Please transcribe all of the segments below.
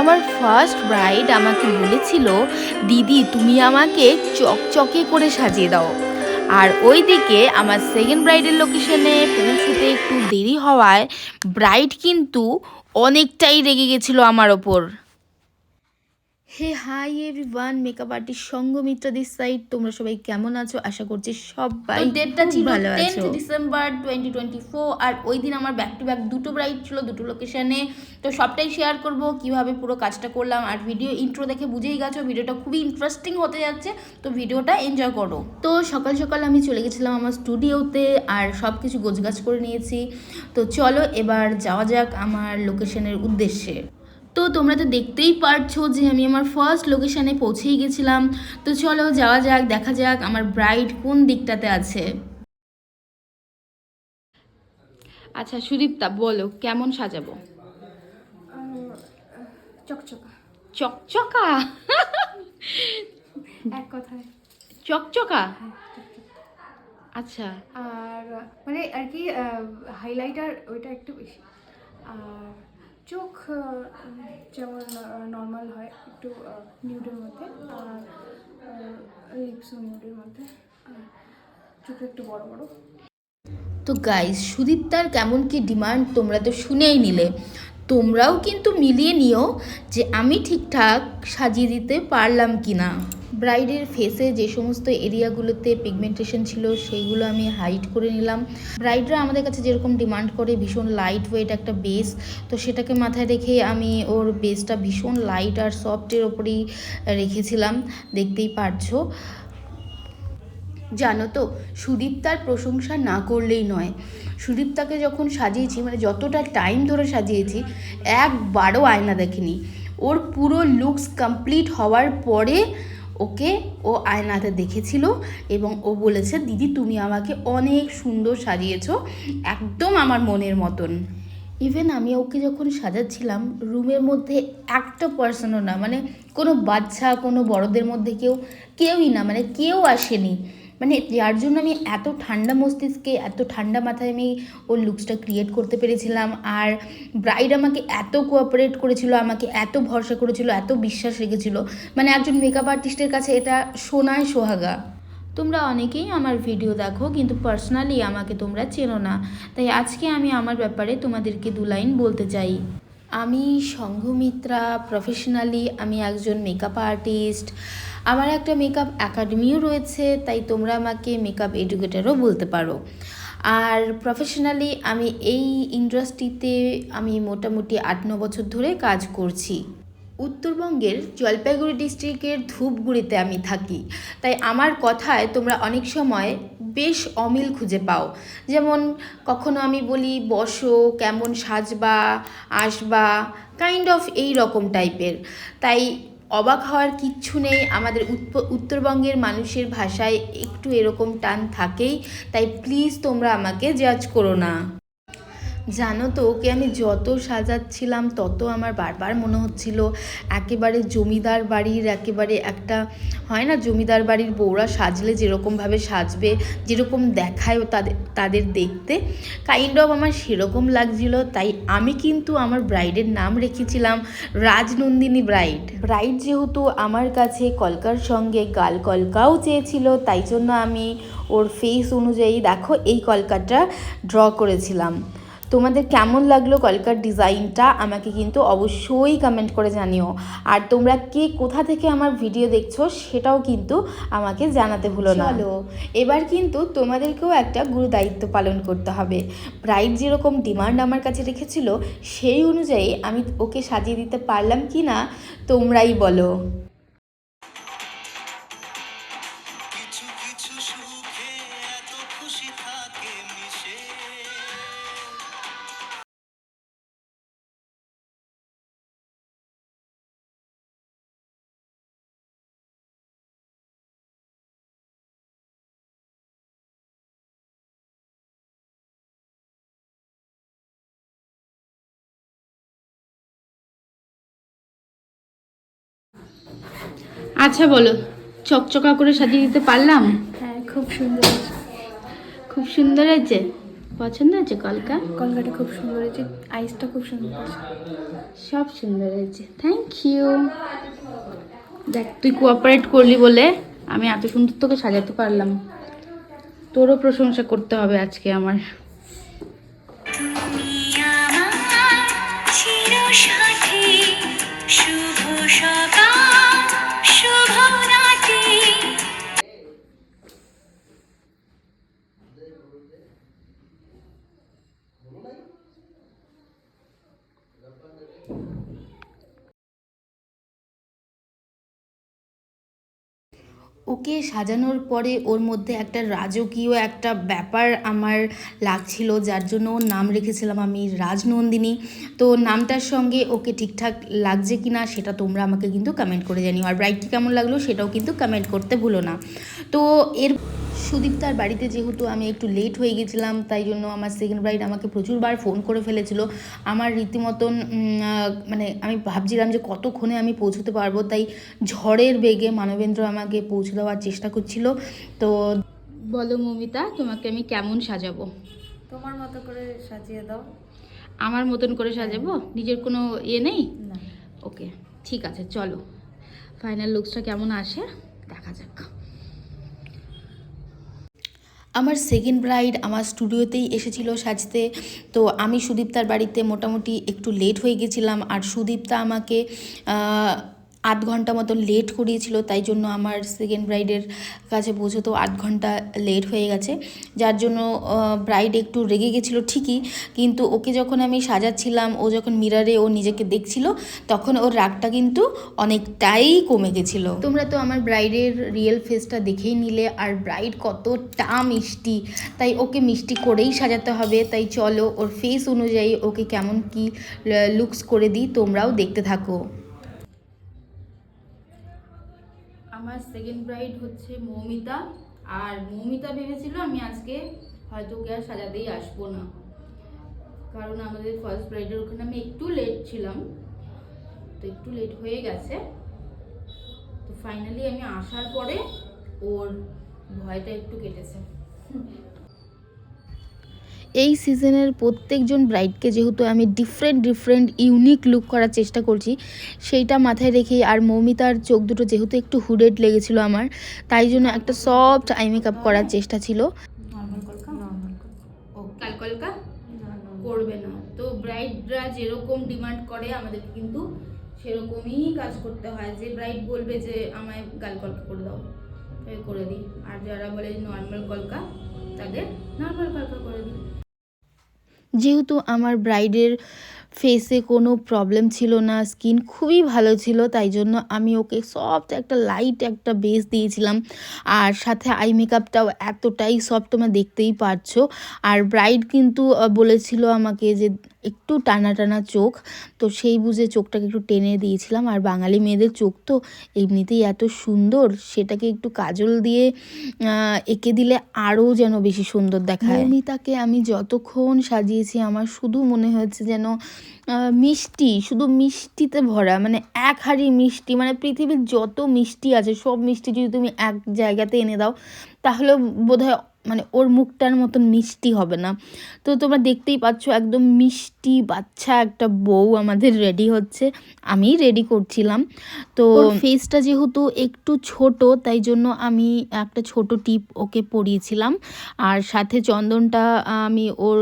আমার first bride আমাকে বলেছিল, দিদি, তুমি আমাকে চকচকে করে সাজিয়ে দাও। আর ওই দিকে আমার সেকেন্ড ব্রাইডের লোকেশনে পৌঁছতে একটু দেরি হওয়ায় ব্রাইড কিন্তু অনেকটাই রেগে গেছিল আমার ওপর। Hey hi everyone makeup artist Sanghamitra this side তোমরা সবাই কেমন আছো? আশা করছি সবাই ডেটটা ছিল ভালো tenth. December twenty twenty four আর ওই দিন আমার ব্যাক টু ব্যাক দুটো ব্রাইড ছিল দুটো লোকেশনে তো সবটাই শেয়ার করব কীভাবে পুরো কাজটা করলাম আর ভিডিও ইন্ট্রো দেখে বুঝেই গেছো ভিডিওটা খুবই ইন্টারেস্টিং হতে যাচ্ছে। তো ভিডিওটা এনজয় করো। তো সকাল সকাল আমি চলে গেছিলাম আমার স্টুডিওতে আর সব কিছু গোছগাছ করে নিয়েছি। তো চলো এবার যাওয়া যাক আমার লোকেশনের উদ্দেশ্যে। তো তোমরা তো দেখতেই পারছ যে আমি আমার ফার্স্ট লোকেশানে পৌঁছেই গেছিলাম। তো চলো যাওয়া যাক দেখা যাক আমার ব্রাইড কোন দিকটাতে আছে। আচ্ছা সুদীপ্তা বলো কেমন সাজাবো? চকচকা। চকচকা? এক কথায়। চকচকা? হ্যাঁ, চকচকা। আচ্ছা। আর মানে আর কি হাইলাইটার ওইটা একটু বেশি। আর চোখ যেমন নর্মাল হয়, একটু নিউডের মধ্যে, আর লিপসও নিউডের মধ্যে, আর চোখ একটু বড় বড়। তো গাইস সুদীপ্তার কেমন কি ডিমান্ড তোমরা তো শুনেই নিলে। তোমরাও কিন্তু মিলিয়ে নিও যে আমি ঠিকঠাক সাজিয়ে দিতে পারলাম কি না ব্রাইডের ফেসে যে সমস্ত এরিয়াগুলোতে পিগমেন্টেশন ছিল, সেইগুলো আমি হাইড করে নিলাম। ব্রাইডরা আমাদের কাছে যেরকম ডিমান্ড করে ভীষণ লাইট ওয়েট একটা বেস তো সেটাকে মাথায় রেখে আমি ওর বেসটা ভীষণ লাইট আর সফটের ওপরেই রেখেছিলাম। দেখতেই পারছ। জানো তো সুদীপ্তার প্রশংসা না করলেই নয়। সুদীপ্তাকে যখন সাজিয়েছি মানে যতটা টাইম ধরে সাজিয়েছি, একবারও আয়না দেখেনি। ওর পুরো লুকস কমপ্লিট হওয়ার পরে ওকে ও আয়নাতে দেখেছিল এবং ও বলেছে, দিদি, তুমি আমাকে অনেক সুন্দর সাজিয়েছ, একদম আমার মনের মতন। ইভেন আমি ওকে যখন সাজাচ্ছিলাম, রুমের মধ্যে একটা পার্সনও না মানে কোনো বাচ্চা, কোনো বড়দের মধ্যে কেউ, কেউই না মানে কেউ আসেনি। মানে যার জন্য আমি এত ঠান্ডা মস্তিষ্কে, এত ঠান্ডা মাথায় আমি ওর লুকসটা ক্রিয়েট করতে পেরেছিলাম। আর ব্রাইড আমাকে এত কোঅপারেট করেছিল, আমাকে এত ভরসা করেছিল, এত বিশ্বাস রেখেছিল। মানে একজন মেকআপ আর্টিস্টের কাছে এটা সোনায় সোহাগা। তোমরা অনেকেই আমার ভিডিও দেখো, কিন্তু পার্সোনালি আমাকে তোমরা চেনো না। তাই আজকে আমি আমার ব্যাপারে তোমাদেরকে দু লাইন বলতে চাই। আমি সংঘমিত্রা প্রফেশনালি আমি একজন মেকআপ আর্টিস্ট আমার একটা মেকআপ একাডেমিও রয়েছে, তাই তোমরা আমাকে মেকআপ এডুকেটারও বলতে পারো। আর প্রফেশনালি আমি এই ইন্ডাস্ট্রিতে আমি মোটামুটি আট ন বছর ধরে কাজ করছি। উত্তরবঙ্গের জলপাইগুড়ি ডিস্ট্রিক্টের ধূপগুড়িতে আমি থাকি। তাই আমার কথায় তোমরা অনেক সময় বেশ অমিল খুঁজে পাও। যেমন কখনো আমি বলি, বসো, কেমন সাজবা, আসবা? কাইন্ড অফ এই রকম টাইপের তাই অবাক হওয়ার কিচ্ছু নেই, আমাদের উত্তরবঙ্গের মানুষের ভাষায় একটু এরকম টান থাকেই। তাই প্লিজ তোমরা আমাকে জাজ করো না। জানো তো, ওকে আমি যত সাজাচ্ছিলাম, তত আমার বারবার মনে হচ্ছিল একেবারে জমিদার বাড়ির, একেবারে একটা, হয় না, জমিদার বাড়ির বউরা সাজলে যেরকমভাবে সাজবে, যেরকম দেখায় তাদের তাদের দেখতে কাইন্ড অফ আমার সেরকম লাগছিল। তাই আমি কিন্তু আমার ব্রাইডের নাম রেখেছিলাম রাজনন্দিনী ব্রাইড ব্রাইড যেহেতু আমার কাছে কলকার সঙ্গে গাল কলকাও চেয়েছিল, তাই জন্য আমি ওর ফেস অনুযায়ী, দেখো, এই কলকাটা ড্র করেছিলাম। তোমাদের কেমন লাগল কলকার ডিজাইনটা? আমাকে কিন্তু অবশ্যই কমেন্ট করে জানিও। আর তোমরা কে কোথা থেকে আমার ভিডিও দেখছ সেটাও কিন্তু আমাকে জানাতে ভুলো না। চলো। এবার কিন্তু তোমাদেরকেও একটা গুরু দায়িত্ব পালন করতে হবে। ব্রাইড যেরকম ডিমান্ড আমার কাছে রেখেছিল সেই অনুযায়ী আমি ওকে সাজিয়ে দিতে পারলাম কি না তোমরাই বলো। আচ্ছা বলো। চকচকা করে সাজিয়ে দিতে পারলাম? হ্যাঁ খুব সুন্দর হয়েছে। খুব সুন্দর হয়েছে? পছন্দ হয়েছে কলকা? কলকাটা খুব সুন্দর হয়েছে আইসটা খুব সুন্দর সব সুন্দর হয়েছে। থ্যাংক ইউ দেখ তুই কোঅপারেট করলি বলে আমি এত সুন্দর তোকে সাজাতে পারলাম। তোরও প্রশংসা করতে হবে আজকে আমার। শুভ সকাল শুভ রাত্রি ওকে সাজানোর পরে ওর মধ্যে একটা রাজকীয় একটা ব্যাপার আমার লাগছিল, যার জন্য ওর নাম রেখেছিলাম আমি রাজনন্দিনী। তো নামটার সঙ্গে ওকে ঠিকঠাক লাগছে কি না সেটা তোমরা আমাকে কিন্তু কমেন্ট করে জানিও। আর ব্রাইটটি কেমন লাগল সেটাও কিন্তু কমেন্ট করতে ভুলো না। তো এর সুদীপ্তার বাড়িতে যেহেতু আমি একটু লেট হয়ে গেছিলাম তাই জন্য আমার সেকেন্ড ব্রাইড আমাকে প্রচুরবার ফোন করে ফেলেছিল। আমার রীতিমতন মানে আমি ভাবছিলাম যে কতক্ষণে আমি পৌঁছতে পারব তাই ঝড়ের বেগে মানবেন্দ্র আমাকে পৌঁছে দেওয়ার চেষ্টা করছিল। তো বলো মমিতা তোমাকে আমি কেমন সাজাবো? তোমার মতো করে সাজিয়ে দাও। আমার মতন করে সাজাবো? নিজের কোনো ইয়ে নেই? ওকে ঠিক আছে চলো। ফাইনাল লুকসটা কেমন আসে? দেখা যাক। আমার সেকেন্ড ব্রাইড আমার স্টুডিওতেই এসেছিল সাজতে। তো আমি সুদীপ্তার বাড়িতে মোটামুটি একটু লেট হয়ে গেছিলাম আর সুদীপ্তা আমাকে আধ ঘণ্টা মতো লেট করিয়েছিল, তাই জন্য আমার সেকেন্ড ব্রাইডের কাছে পৌঁছতেও আধ ঘণ্টা লেট হয়ে গেছে। যার জন্য ব্রাইড একটু রেগে গেছিল ঠিকই, কিন্তু ওকে যখন আমি সাজাচ্ছিলাম, ও যখন মিরারে ও নিজেকে দেখছিল, তখন ওর রাগটা কিন্তু অনেকটাই কমে গেছিল। তোমরা তো আমার ব্রাইডের রিয়েল ফেসটা দেখেই নিলে, আর ব্রাইড কতটা মিষ্টি। তাই ওকে মিষ্টি করেই সাজাতে হবে, তাই চলো ওর ফেস অনুযায়ী ওকে কেমন কি লুকস করে দিই, তোমরাও দেখতে থাকো। আমার সেকেন্ড ব্রাইড হচ্ছে মৌমিতা। আর মৌমিতা ভেবেছিল আমি আজকে হয়তো ওকে আর সাজাতেই আসব না। কারণ আমাদের ফার্স্ট ব্রাইডের ওখানে আমি একটু লেট ছিলাম। তো একটু লেট হয়ে গেছে। তো ফাইনালি আমি আসার পরে ওর ভয়টা একটু কেটেছে। এই সিজনের প্রত্যেকজন ব্রাইডকে যেহেতু আমি ডিফারেন্ট ডিফারেন্ট ইউনিক লুক করার চেষ্টা করছি সেইটা মাথায় রেখে আর মৌমিতার চোখ দুটো যেহেতু একটু হুডেড লেগেছিল আমার তাই জন্য একটা সফট আই মেকআপ করার চেষ্টা ছিল। করবে না। তো ব্রাইডরা যেরকম ডিমান্ড করে আমাদেরকে কিন্তু সেরকমই কাজ করতে হয়। যে ব্রাইড বলবে যে আমায় গাল কলকা করে দাও। করে দিই। আর যারা বলে নর্মাল কলকা তাদের নর্মাল কলকা করে দিই। যেহেতু আমার ব্রাইডের ফেসে কোনো প্রবলেম ছিল না স্কিন খুবই ভালো ছিল, তাই জন্য আমি ওকে সফট একটা লাইট একটা বেস দিয়েছিলাম। আর সাথে আই মেকআপটাও এতটাই সফট তোমরা দেখতেই পারছ। আর ব্রাইড কিন্তু বলেছিল আমাকে যে একটু টানা টানা চোখ, তো সেই বুঝে চোখটাকে একটু টেনে দিয়েছিলাম। আর বাঙালি মেয়েদের চোখ তো এমনিতেই এত সুন্দর, সেটাকে একটু কাজল দিয়ে এঁকে দিলে আরও যেন বেশি সুন্দর দেখায়। মৌমিতাকে আমি যতক্ষণ সাজিয়েছি, আমার শুধু মনে হয়েছে যেন মিষ্টি, শুধু মিষ্টিতে ভরা মানে এক হাঁড়ি মিষ্টি মানে পৃথিবীর যত মিষ্টি আছে, সব মিষ্টি যদি তুমি এক জায়গাতে এনে দাও তাহলে বোধহয় মানে ওর মুখটার মতন মিষ্টি হবে না। তো তোমরা দেখতেই পাচ্ছ একদম মিষ্টি বাচ্চা একটা বউ আমাদের রেডি হচ্ছে। আমি রেডি করছিলাম। তো ফেসটা যেহেতু একটু ছোট তাই জন্য আমি একটা ছোট টিপ ওকে পরিয়েছিলাম। আর সাথে চন্দনটা আমি ওর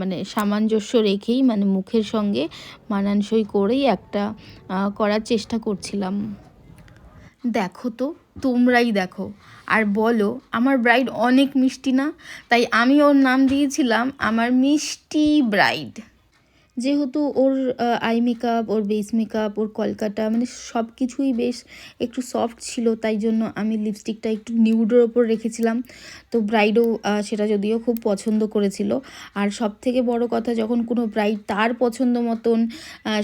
মানে সামঞ্জস্য রেখেই মানে মুখের সঙ্গে মানানসই করেই একটা করার চেষ্টা করছিলাম। দেখো তো তোমরাই দেখো। আর বলো, আমার ব্রাইড অনেক মিষ্টি না, তাই আমি ওর নাম দিয়েছিলাম আমার মিষ্টি ব্রাইড যেহেতু ওর আই মেকআপ ওর বেস মেকআপ ওর কলকাতা মানে সব কিছুই বেশ একটু সফট ছিল, তাই জন্য আমি লিপস্টিকটা একটু নিউডের ওপর রেখেছিলাম। তো ব্রাইডও সেটা যদিও খুব পছন্দ করেছিল। আর সব থেকে বড় কথা, যখন কোনো ব্রাইড তার পছন্দ মতন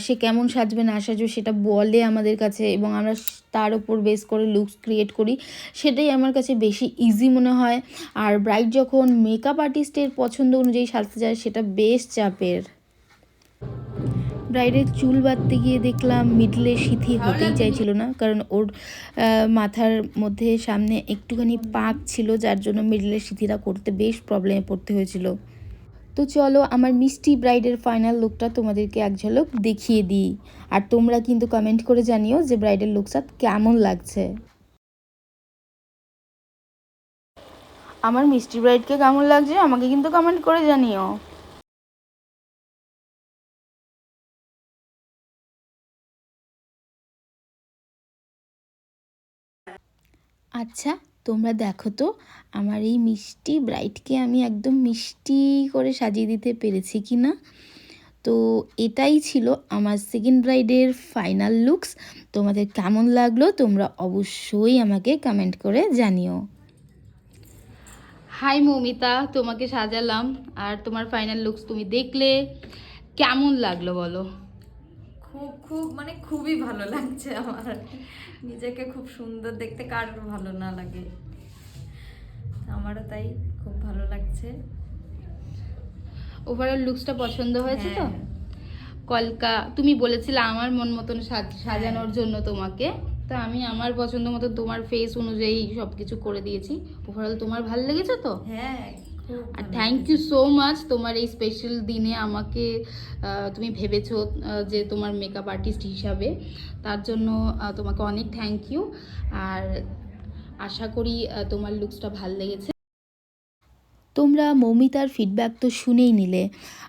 সে কেমন সাজবে না সাজবে, সেটা বলে আমাদের কাছে এবং আমরা তার ওপর বেস করে লুকস ক্রিয়েট করি, সেটাই আমার কাছে বেশি ইজি মনে হয়। আর ব্রাইড যখন মেকআপ আর্টিস্টের পছন্দ অনুযায়ী সাজতে যায়, সেটা বেশ চাপের। ব্রাইডের চুল বাঁধতে গিয়ে দেখলাম মিডলে সিথি হতেই চাইছিল না। কারণ ওর মাথার মধ্যে সামনে একটুখানি পাক ছিল, যার জন্য মিডলের সিথিটা করতে বেশ প্রবলেমে পড়তে হয়েছিল। তো চলো আমার মিষ্টি ব্রাইডের ফাইনাল লুকটা তোমাদেরকে এক ঝলক দেখিয়ে দিই। আর তোমরা কিন্তু কমেন্ট করে জানিও যে ব্রাইডের লুকটা কেমন লাগছে। আমার মিষ্টি ব্রাইডকে কেমন লাগছে, আমাকে কিন্তু কমেন্ট করে জানিও। আচ্ছা তোমরা দেখো তো, আমার এই মিষ্টি ব্রাইডকে আমি একদম মিষ্টি করে সাজিয়ে দিতে পেরেছি কি না? তো এটাই ছিল আমার সেকেন্ড ব্রাইডের ফাইনাল লুকস তোমাদের কেমন লাগল তোমরা অবশ্যই আমাকে কমেন্ট করে জানিও। হাই মৌমিতা, তোমাকে সাজালাম। আর তোমার ফাইনাল লুকস তুমি দেখলে, কেমন লাগল বলো? খুব খুব মানে খুবই ভালো লাগছে আমার। নিজেকে খুব সুন্দর দেখতে কার ভালো না লাগে। আমারও তাই খুব ভালো লাগছে। ওভারঅল লুকসটা পছন্দ হয়েছে তো? হ্যাঁ। কলকা তুমি বলেছিলে আমার মন মতন সাজ- সাজানোর জন্য তোমাকে। তা আমি আমার পছন্দ মতো তোমার ফেস অনুযায়ী সব কিছু করে দিয়েছি। ওভারঅল তোমার ভালো লেগেছে তো? হ্যাঁ আর থ্যাংক ইউ সো মাচ তোমার এই স্পেশাল দিনে আমাকে তুমি ভেবেছো যে তোমার মেকআপ আর্টিস্ট হিসাবে। তার জন্য তোমাকে অনেক থ্যাংক ইউ আর আশা করি তোমার লুকসটা ভালো লেগেছে। তোমরা মৌমিতার ফিডব্যাক তো শুনেই নিলে।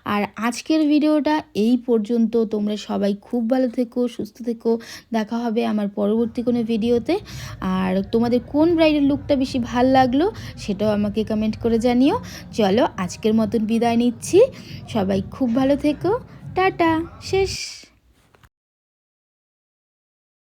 আর আজকের ভিডিওটা এই পর্যন্ত। তোমরা সবাই খুব ভালো থেকো, সুস্থ থেকো। দেখা হবে আমার পরবর্তী কোনো ভিডিওতে। আর তোমাদের কোন ব্রাইডের লুকটা বেশি ভালো লাগল সেটাও আমাকে কমেন্ট করে জানিও। চলো আজকের মতন বিদায় নিচ্ছি। সবাই খুব ভালো থেকো। টাটা, শেষ।